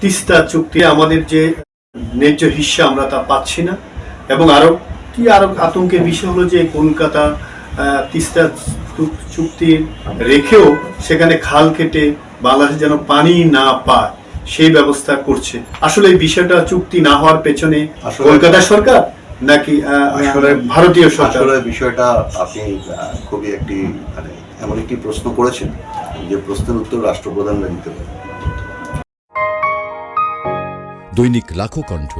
তিস্তা চুক্তি আমাদের যে ন্যায্য হিস্সা আমরা তা পাচ্ছি না। এবং আরও কি আরও আতঙ্কের বিষয় হলো যে কলকাতা তিস্তা চুক্তি রেখেও সেখানে খাল কেটে বাংলাদেশ যেন পানি না পায় সেই ব্যবস্থা করছে। আসলে এই বিষয়টা চুক্তি না হওয়ার পেছনে আসলে- কলকাতা সরকার নাকি আসলে ভারতীয় সরকার? বিষয়টা আপনি খুবই একটি মানে এমন একটি প্রশ্ন করেছেন যে প্রশ্নের উত্তর রাষ্ট্রপ্রধানরা দিতে পারে দৈনিক লাখো কণ্ঠ।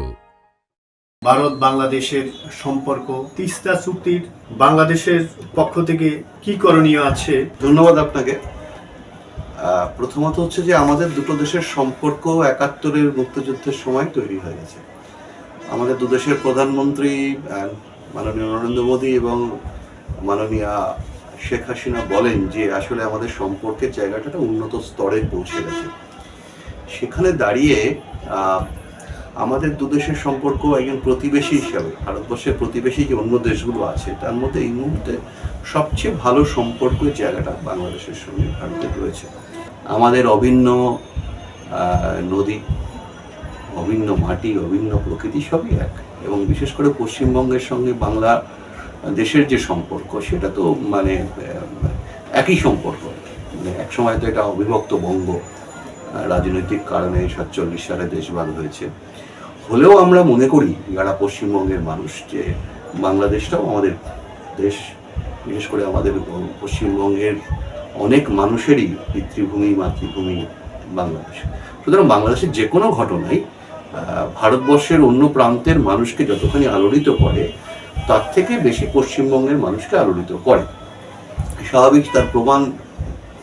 ভারত বাংলাদেশের সম্পর্ক তিস্তা চুক্তির বাংলাদেশের পক্ষ থেকে কি করণীয় আছে? ধন্যবাদ আপনাকে। আহ, প্রথমত হচ্ছে যে আমাদের দুটো দেশের সম্পর্ক একাত্তরের মুক্তিযুদ্ধের সময় তৈরি হয়ে গেছে। আমাদের দু দেশের প্রধানমন্ত্রী আহ, মাননীয় নরেন্দ্র মোদী এবং মাননীয় শেখ হাসিনা বলেন যে আসলে আমাদের সম্পর্কের জায়গাটা উন্নত স্তরে পৌঁছে গেছে। সেখানে দাঁড়িয়ে আহ, আমাদের দু দেশের সম্পর্ক একজন প্রতিবেশী হিসাবে, ভারতবর্ষের প্রতিবেশী যে অন্য দেশগুলো আছে, তার মধ্যে এই মুহূর্তে সবচেয়ে ভালো সম্পর্কের জায়গাটা বাংলাদেশের সঙ্গে ভারতের রয়েছে। আমাদের অভিন্ন নদী, অভিন্ন মাটি, অভিন্ন প্রকৃতি সবই এক। এবং বিশেষ করে পশ্চিমবঙ্গের সঙ্গে বাংলা দেশের যে সম্পর্ক, সেটা তো মানে একই সম্পর্ক। মানে এক সময় তো এটা অবিভক্ত বঙ্গ। রাজনৈতিক কারণে সাতচল্লিশ সালে দেশ দেশভাগ হয়েছে। হলেও আমরা মনে করি, যারা পশ্চিমবঙ্গের মানুষ, যে বাংলাদেশটাও আমাদের দেশ, বিশেষ করে আমাদের পশ্চিমবঙ্গের অনেক মানুষেরই পিতৃভূমি, মাতৃভূমি বাংলাদেশ। সুতরাং বাংলাদেশের যে কোনো ঘটনাই ভারতবর্ষের অন্য প্রান্তের মানুষকে যতখানি আলোড়িত করে, তার থেকে বেশি পশ্চিমবঙ্গের মানুষকে আলোড়িত করে। স্বাভাবিক তার প্রমাণ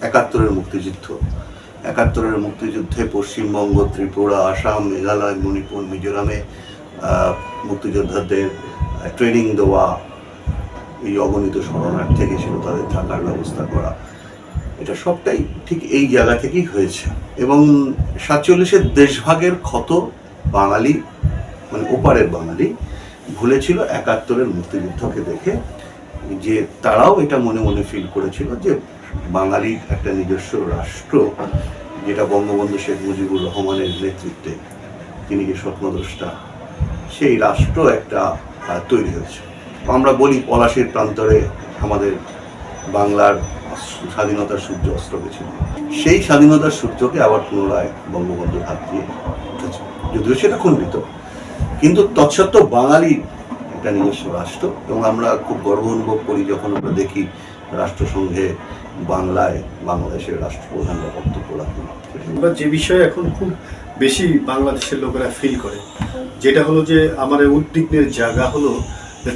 একাত্তরের মুক্তিযুদ্ধ। একাত্তরের মুক্তিযুদ্ধে পশ্চিমবঙ্গ, ত্রিপুরা, আসাম, মেঘালয়, মণিপুর, মিজোরামে মুক্তিযোদ্ধাদের ট্রেনিং দেওয়া এই অগণিত শরণার্থী ছিল তাদের থাকার ব্যবস্থা করা। এটা সবটাই ঠিক এই জায়গা থেকেই হয়েছে। এবং সাতচল্লিশের দেশভাগের ক্ষত বাঙালি মানে ওপারের বাঙালি, ভুলেছিল একাত্তরের মুক্তিযুদ্ধকে দেখে যে তারাও এটা মনে মনে ফিল করেছিল যে বাঙালির একটা নিজস্ব রাষ্ট্র যেটা বঙ্গবন্ধু শেখ মুজিবুর রহমানের নেতৃত্বে, তিনি যে স্বপ্নদ্রষ্টা, সেই রাষ্ট্র একটা তৈরি হয়েছে। আমরা বলি পলাশির প্রান্তরে আমাদের বাংলার স্বাধীনতার সূর্য অস্ত গেছিল। সেই স্বাধীনতার সূর্যকে আবার পুনরায় বঙ্গবন্ধুর হাত দিয়ে উঠেছে। যদিও সেটা খণ্ডিত, কিন্তু তৎসত্ত্বেও বাঙালি একটা নিজস্ব রাষ্ট্র, এবং আমরা খুব গর্ব অনুভব করি যখন আমরা দেখি রাষ্ট্রসংঘে বাংলায় বাংলাদেশের রাষ্ট্রপ্রধানরা বক্তব্য রাখেন। আমরা যে বিষয়ে এখন খুব বেশি বাংলাদেশের লোকেরা ফিল করে যেটা হলো যে আমাদের উদ্বিগ্নের জায়গা হলো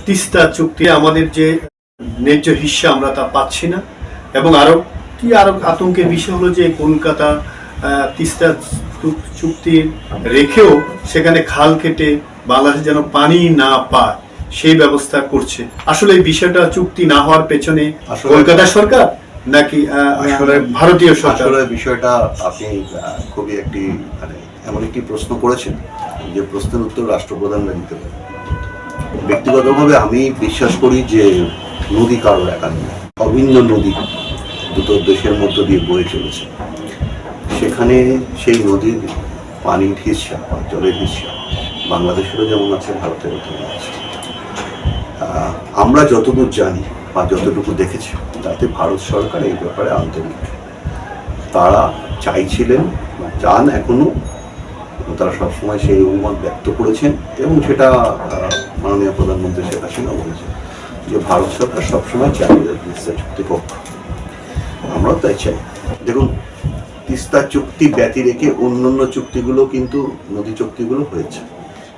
তিস্তা চুক্তি আমাদের যে ন্যায্য হিস্সা আমরা তা পাচ্ছি না এবং আরও কি আরও আতঙ্কের বিষয় হলো যে কলকাতা তিস্তা চুক্তি রেখেও সেখানে খাল কেটে বাংলাদেশ যেন পানি না পায় সেই ব্যবস্থা করছে। আসলে এই বিষয়টা চুক্তি না হওয়ার পেছনে আসলে- কলকাতা সরকার? নাকি আসলে- ভারতীয় সরকার? আসলে বিষয়টা আপনি খুবই একটি মানে এমন একটি প্রশ্ন করেছেন যে প্রশ্নের উত্তর রাষ্ট্রপ্রধানরা দিতে পারে। ব্যক্তিগতভাবে আমি বিশ্বাস করি যে নদী কারোর একা নয় অভিন্ন নদী দুটো দেশের মধ্য দিয়ে বয়ে চলেছে। সেখানে সেই নদীর পানির হিস্সা বা জলের হিসা বাংলাদেশেরও যেমন আছে ভারতেরও তেমন আছে। আমরা যতদূর জানি বা যতটুকু দেখেছি, তাতে ভারত সরকার এই ব্যাপারে আন্তরিক। তারা চাইছিলেন বা চান এখনও তারা সবসময় সেই অভিমত ব্যক্ত করেছেন, এবং সেটা মাননীয় প্রধানমন্ত্রী শেখ হাসিনা বলেছেন যে ভারত সরকার সবসময় চাই তিস্তা চুক্তি হোক। আমরাও তাই চাই। দেখুন, তিস্তা চুক্তি ব্যতি রেখে অন্যান্য চুক্তিগুলো কিন্তু নদী চুক্তিগুলো হয়েছে।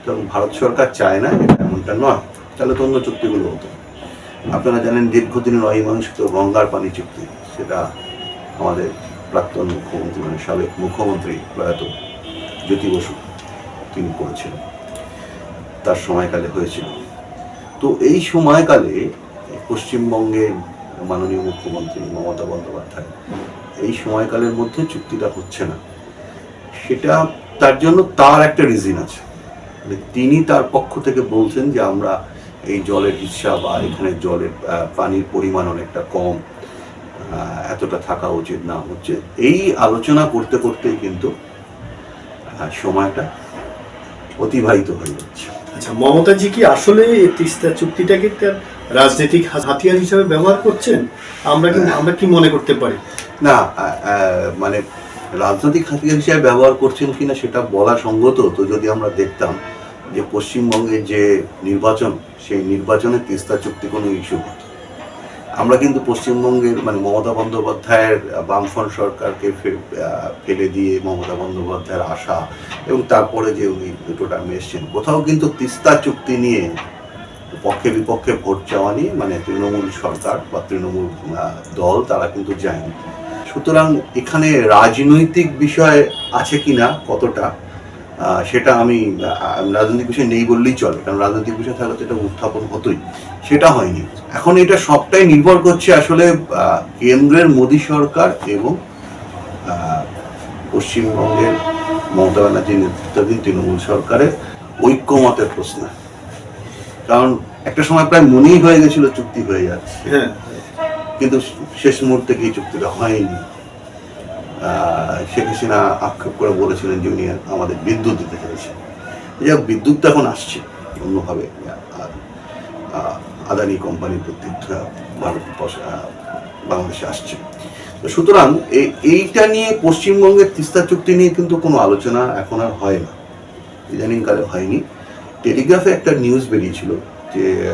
কারণ ভারত সরকার চায় না এটা এমনটা নয়। তাহলে তো অন্য চুক্তিগুলো হতো। আপনারা জানেন দীর্ঘদিনের অমীমাংসিত গঙ্গার পানি চুক্তি, সেটা আমাদের প্রাক্তন মুখ্যমন্ত্রী মানে সাবেক মুখ্যমন্ত্রী প্রয়াত জ্যোতি বসু তিনি করেছিলেন তার সময়কালে হয়েছিল। তো এই সময়কালে পশ্চিমবঙ্গের মাননীয় মুখ্যমন্ত্রী মমতা বন্দ্যোপাধ্যায়, এই সময়কালের মধ্যে চুক্তিটা হচ্ছে না। সেটা তার জন্য তার একটা রিজন আছে। মানে তিনি তার পক্ষ থেকে বলছেন যে আমরা এই জলের হিস্সা বা এখানে জলের পানির পরিমাণ অনেকটা কম এতটা থাকা উচিত না হচ্ছে। এই আলোচনা করতে করতেই কিন্তু সময়টা অতিবাহিত হয়ে যাচ্ছে। আচ্ছা মমতাজি কি আসলে তিস্তা চুক্তিটাকে তার রাজনৈতিক হাতিয়ার হিসাবে ব্যবহার করছেন? আমরা কি আমরা কি মনে করতে পারি? না মানে রাজনৈতিক হাতিয়ার হিসাবে ব্যবহার করছেন কিনা সেটা বলা সঙ্গত তো যদি আমরা দেখতাম যে পশ্চিমবঙ্গের যে নির্বাচন, সেই নির্বাচনে তিস্তা চুক্তি কোনো ইস্যু আমরা কিন্তু পশ্চিমবঙ্গের মানে মমতা বন্দ্যোপাধ্যায়ের বামফ্রন্ট সরকারকে ফেলে দিয়ে মমতা বন্দ্যোপাধ্যায়ের আশা এবং তারপরে যে উনি দুটো টার্মে এসছেন, কোথাও কিন্তু তিস্তা চুক্তি নিয়ে পক্ষে বিপক্ষে ভোট চাওয়া নিয়ে মানে তৃণমূল সরকার বা তৃণমূল দল, তারা কিন্তু যায়নি। সুতরাং এখানে রাজনৈতিক বিষয় আছে কিনা, কতটা সেটা আমি রাজনৈতিক বিষয় নেই বললেই চলে কারণ রাজনৈতিক বিষয় থাকলে তো এটা উত্থাপন হতোই। সেটা হয়নি। এখন এটা সবটাই নির্ভর করছে আসলে কেন্দ্রের মোদী সরকার এবং পশ্চিমবঙ্গের মমতা ব্যানার্জি নেতৃত্বাধীন তৃণমূল সরকারের ঐক্যমতের প্রশ্ন। কারণ একটা সময় প্রায় মনেই হয়ে গেছিল চুক্তি হয়ে যাচ্ছে। হ্যাঁ। কিন্তু শেষ মুহূর্তে কি চুক্তিটা হয়নি? শেখ হাসিনা আক্ষেপ করে বলেছিলেন যে উনি আমাদের বিদ্যুৎ দিতে চাইছেন। যাই হোক বিদ্যুৎ এখন আসছে অন্যভাবে। আদানি কোম্পানির আহ, ভারত বাংলাদেশে আসছে। তো সুতরাং এই- এইটা নিয়ে পশ্চিমবঙ্গের তিস্তা চুক্তি নিয়ে কিন্তু কোনো আলোচনা এখন আর হয় না। ইদানিংকালে হয়নি। টেলিগ্রাফে একটা নিউজ বেরিয়েছিল যে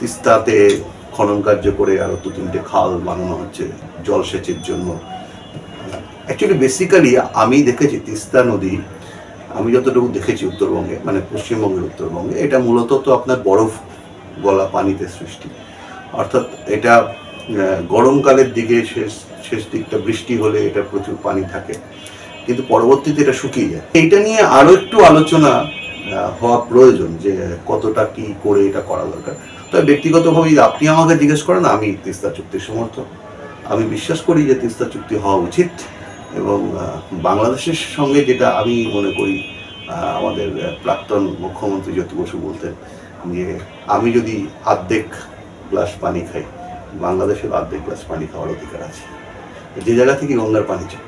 তিস্তাতে খনন কার্য করে আরও দু তিনটে খাল বানানো হচ্ছে জলসেচের জন্য। অ্যাকচুয়ালি বেসিক্যালি আমি দেখেছি তিস্তা নদী, আমি যতটুকু দেখেছি উত্তরবঙ্গে মানে পশ্চিমবঙ্গের উত্তরবঙ্গে, এটা মূলত তো আপনার বরফ গলা পানিতে সৃষ্টি। অর্থাৎ এটা গরমকালের দিকে শেষ শেষ দিকটা বৃষ্টি হলে এটা প্রচুর পানি থাকে। কিন্তু পরবর্তীতে এটা শুকিয়ে যায়। এইটা নিয়ে আরও একটু আলোচনা হওয়া প্রয়োজন যে কতটা কি করে এটা করা দরকার। তবে ব্যক্তিগতভাবে আপনি আমাকে জিজ্ঞেস করেন, আমি তিস্তা চুক্তির সমর্থক। আমি বিশ্বাস করি যে তিস্তা চুক্তি হওয়া উচিত এবং বাংলাদেশের সঙ্গে যেটা আমি মনে করি আমাদের প্রাক্তন মুখ্যমন্ত্রী জ্যোতি বসু বলতেন যে আমি যদি আর্ধেক গ্লাস পানি খাই, বাংলাদেশের আর্ধেক গ্লাস পানি খাওয়ার অধিকার আছে। যে জায়গা থেকে গঙ্গার পানি চাই